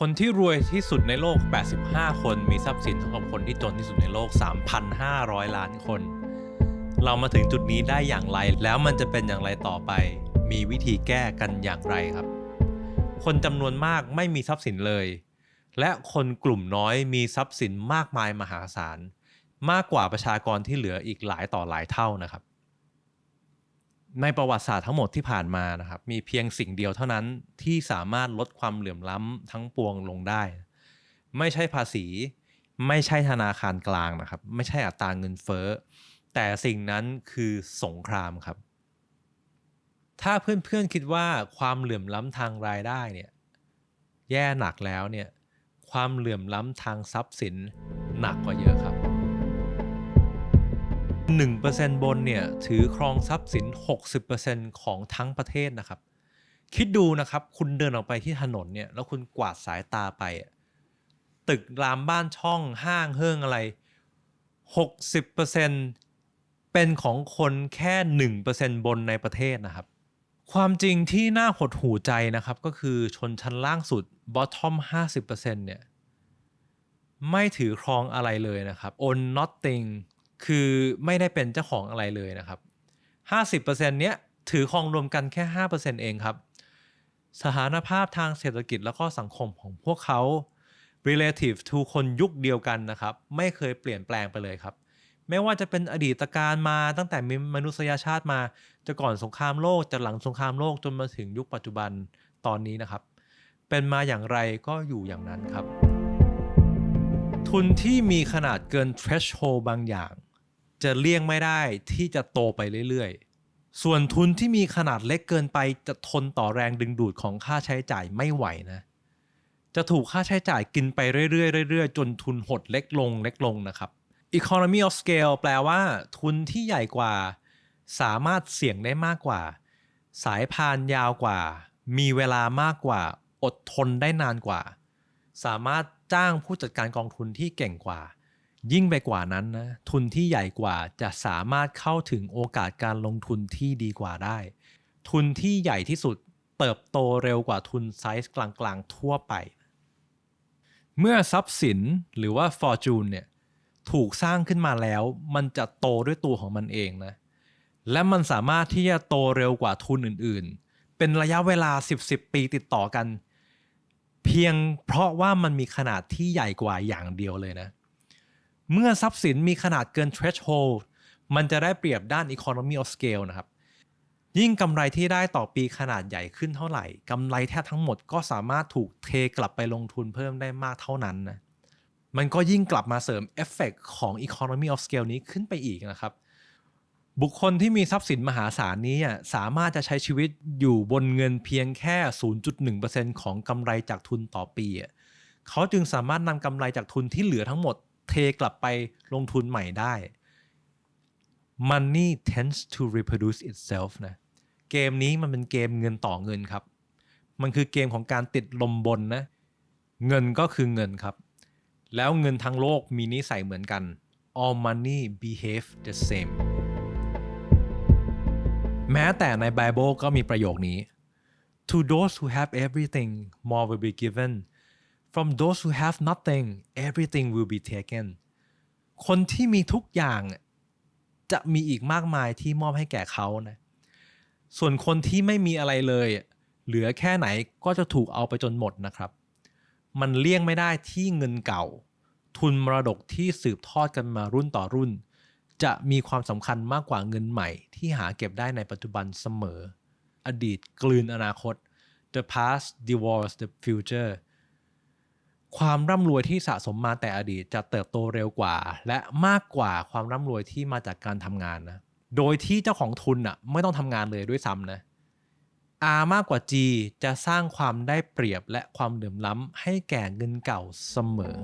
คนที่รวยที่สุดในโลก 85 คนมีทรัพย์สินเท่ากับคนที่จนที่สุดในโลก 3,500 ล้านคน เรามาถึงจุดนี้ได้อย่างไร แล้วมันจะเป็นอย่างไรต่อไป มีวิธีแก้กันอย่างไรครับ คนจำนวนมากไม่มีทรัพย์สินเลย และคนกลุ่มน้อยมีทรัพย์สินมากมายมหาศาล มากกว่าประชากรที่เหลืออีกหลายต่อหลายเท่านะครับ ในประวัติศาสตร์ทั้งหมดที่ผ่านมานะครับ มีเพียงสิ่งเดียวเท่านั้นที่สามารถลดความเหลื่อมล้ำทั้งปวงลงได้ ไม่ใช่ภาษี ไม่ใช่ธนาคารกลางนะครับ ไม่ใช่อัตราเงินเฟ้อ แต่สิ่งนั้นคือสงครามครับ ถ้าเพื่อนๆคิดว่าความเหลื่อมล้ำทางรายได้เนี่ยแย่หนักแล้วเนี่ยความเหลื่อมล้ำทางทรัพย์สินหนักกว่าเยอะครับ 1%บนเนี่ยถือครองทรัพย์สิน 60%ของทั้งประเทศนะครับ คิดดูนะครับ คุณเดินออกไปที่ถนนเนี่ยแล้วคุณกวาดสายตาไป ตึกรามบ้านช่องห้างเฮิ่งอะไร 60%เป็นของคนแค่ 1%บนในประเทศนะครับ ความจริงที่น่าหดหูใจนะครับก็คือชนชั้นล่างสุด bottom 50%เนี่ยไม่ถือครองอะไรเลยนะครับ own nothing คือไม่ได้เป็นเจ้าของอะไรเลยนะครับ 50%เนี้ยถือครองรวมกันแค่ 5%เองครับ สถานภาพทางเศรษฐกิจแล้วก็สังคมของพวกเขา relative to คนยุคเดียวกันนะครับ ไม่เคยเปลี่ยนแปลงไปเลยครับ ไม่ว่าจะเป็นอดีตการมาตั้งแต่มีมนุษยชาติมา จะก่อนสงครามโลกจะหลังสงครามโลกจนมาถึงยุคปัจจุบันตอนนี้นะครับ เป็นมาอย่างไรก็อยู่อย่างนั้นครับ ทุนที่มีขนาดเกิน threshold บางอย่าง จะเลี่ยงไม่ได้ที่จะโตไปเรื่อยๆ ส่วนทุนที่มีขนาดเล็กเกินไปจะทนต่อแรงดึงดูดของค่าใช้จ่ายไม่ไหวนะ จะถูกค่าใช้จ่ายกินไปเรื่อยๆเรื่อยๆ จนทุนหดเล็กลงเล็กลงนะครับ economy of scale แปลว่า ทุนที่ใหญ่กว่า สามารถเสี่ยงได้มากกว่า สายพานยาวกว่า มีเวลามากกว่า อดทนได้นานกว่า สามารถจ้างผู้จัดการกองทุนที่เก่งกว่า ยิ่งไปกว่านั้นนะทุนที่ใหญ่กว่าจะสามารถเข้าถึงโอกาสการลงทุนที่ดีกว่าได้ ทุนที่ใหญ่ที่สุดเติบโตเร็วกว่าทุนไซส์กลางๆ ทั่วไป เมื่อทรัพย์สินหรือว่า fortune เนี่ยถูกสร้างขึ้นมาแล้ว มันจะโตด้วยตัวของมันเองนะและมันสามารถที่จะโตเร็วกว่าทุนอื่นๆ เป็นระยะเวลา 10-10 ปีติดต่อกัน เพียงเพราะว่ามันมีขนาดที่ใหญ่กว่าอย่างเดียวเลยนะ เมื่อทรัพย์สินมีขนาดเกิน threshold มันจะได้เปรียบด้าน economy of scale นะครับ ยิ่งกำไรที่ได้ต่อปีขนาดใหญ่ขึ้นเท่าไหร่กำไรแทบทั้งหมดก็สามารถถูกเทกลับไปลงทุนเพิ่มได้มากเท่านั้นนะมันก็ยิ่งกลับมาเสริมเอฟเฟกของ economy of scale นี้ขึ้นไปอีกนะครับ บุคคลที่มีทรัพย์สินมหาศาลนี้อะสามารถจะใช้ชีวิตอยู่บนเงินเพียงแค่ 0.1%ของกำไรจากทุนต่อปี เขาจึงสามารถนำกำไรจากทุนที่เหลือทั้งหมด เทกลับไปลงทุนใหม่ได้ Money tends to reproduce itself นะเกมนี้มันเป็นเกมเงินต่อเงินครับ มันคือเกมของการติดลมบนนะ เงินก็คือเงินครับ แล้วเงินทั้งโลกมีนิสัยเหมือนกัน all money behave the same แม้แต่ในไบเบิลก็มีประโยคนี้ to those who have everything more will be given from those who have nothing everything will be taken คนที่มีทุกอย่างจะมีอีกมากมายที่มอบให้แก่เขานะ ส่วนคนที่ไม่มีอะไรเลย เหลือแค่ไหนก็จะถูกเอาไปจนหมดนะครับ มันเลี่ยงไม่ได้ที่เงินเก่า ทุนมรดกที่สืบทอดกันมารุ่นต่อรุ่น จะมีความสำคัญมากกว่าเงินใหม่ ที่หาเก็บได้ในปัจจุบันเสมอ อดีตกลืนอนาคต the past devours the future ความร่ำรวยที่สะสมมาแต่อดีตจะเติบโตเร็วกว่า และมากกว่าความร่ำรวยที่มาจากการทำงานนะ โดยที่เจ้าของทุนอะไม่ต้องทำงานเลยด้วยซ้ำนะ R มากกว่า G จะสร้างความได้เปรียบและความเหลื่อมล้ำให้แก่เงินเก่าเสมอ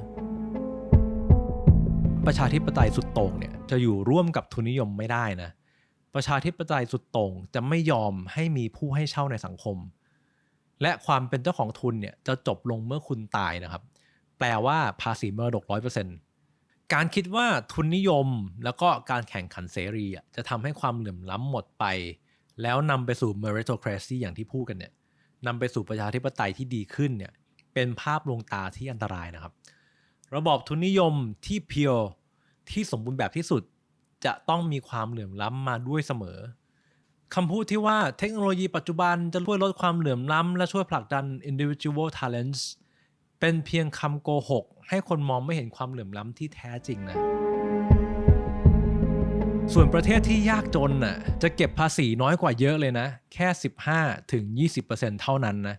ประชาธิปไตยสุดโต่งเนี่ยจะอยู่ร่วมกับทุนนิยมไม่ได้นะ ประชาธิปไตยสุดโต่งจะไม่ยอมให้มีผู้ให้เช่าในสังคม และความเป็นเจ้าของทุนเนี่ยจะจบลงเมื่อคุณตายนะครับ แปลว่าภาษีมรดก100%การคิดว่าทุนนิยมแล้วก็การแข่งขันเสรีจะทำให้ความเหลื่อมล้ำหมดไป แล้วนำไปสู่ meritocracy อย่างที่พูดกันเนี่ยนำไปสู่ประชาธิปไตยที่ดีขึ้นเนี่ยเป็นภาพลวงตาที่อันตรายนะครับ ระบอบทุนนิยมที่เพียวที่สมบูรณ์แบบที่สุดจะต้องมีความเหลื่อมล้ำมาด้วยเสมอคำพูดที่ว่าเทคโนโลยีปัจจุบันจะช่วยลดความเหลื่อมล้ำและช่วยผลักดัน individual talents เป็นเพียงคำโกหก ให้คนมองไม่เห็นความเหลื่อมล้ำที่แท้จริงนะ ส่วนประเทศที่ยากจนน่ะจะเก็บภาษีน้อยกว่าเยอะเลยนะ แค่ 15ถึง20%เท่านั้นนะ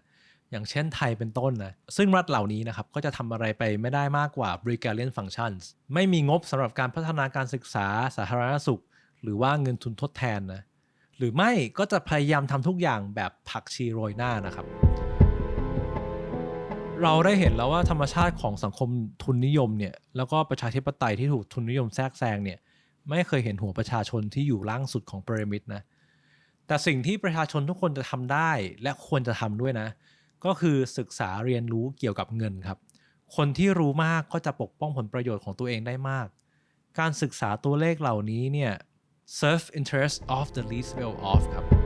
อย่างเช่นไทยเป็นต้นนะ ซึ่งรัฐเหล่านี้นะครับ ก็จะทำอะไรไปไม่ได้มากกว่า Bulgarian Functions ไม่มีงบสำหรับการพัฒนาการศึกษาสาธารณสุข หรือว่าเงินทุนทดแทนนะ หรือไม่ก็จะพยายามทำทุกอย่างแบบผักชีโรยหน้านะครับ เราได้เห็นแล้วว่าธรรมชาติของสังคมทุนนิยมเนี่ยแล้วก็ประชาธิปไตยที่ถูกทุนนิยมแทรกแซงเนี่ยไม่เคยเห็นหัวประชาชนที่อยู่ล่างสุดของพีระมิดนะแต่สิ่งที่ประชาชนทุกคนจะทำได้และควรจะทำด้วยนะ ก็คือศึกษาเรียนรู้เกี่ยวกับเงินครับ คนที่รู้มากก็จะปกป้องผลประโยชน์ของตัวเองได้มาก การศึกษาตัวเลขเหล่านี้เนี่ย self interest of the least well off ครับ